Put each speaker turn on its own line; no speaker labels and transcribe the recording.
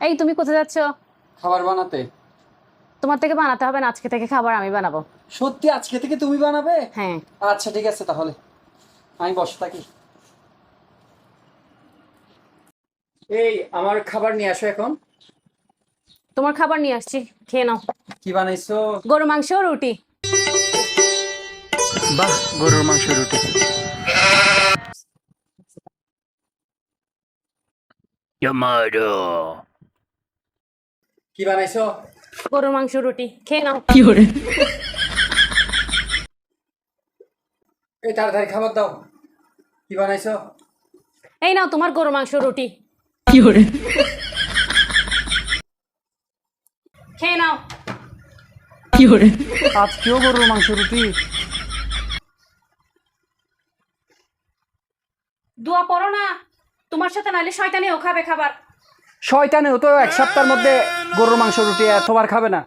এই তুমি কোথায় যাচ্ছ?
খাবার বানাতে।
তোমার থেকে বানাতে হবে না আজকে থেকে খাবার আমি বানাবো।
সত্যি আজকে থেকে তুমি বানাবে?
হ্যাঁ।
আচ্ছা ঠিক আছে তাহলে। আমি বসে থাকি। এই আমার খাবার নিয়ে আসো এখন।
তোমার খাবার নিয়ে আসছি খেয়ে নাও।
কি বানাইছো?
গরু মাংস রুটি।
বাহ গরুর মাংস রুটি। কি বানাইছো?
গরুর মাংস রুটি। খেয়ে নাও।
এই তাড়াতাড়ি খাবার দাও। কি বানাইছো?
এই নাও তোমার গরু মাংস রুটি। খেয়ে নাও।
আজকেও গরুর মাংস রুটি।
দোয়া পড়ো না। তোমার সাথে নাহলে শয়তানিও খাবে খাবার।
শয়তানেও তো এক সপ্তাহের মধ্যে গরুর মাংস রুটি এতবার খাবে না।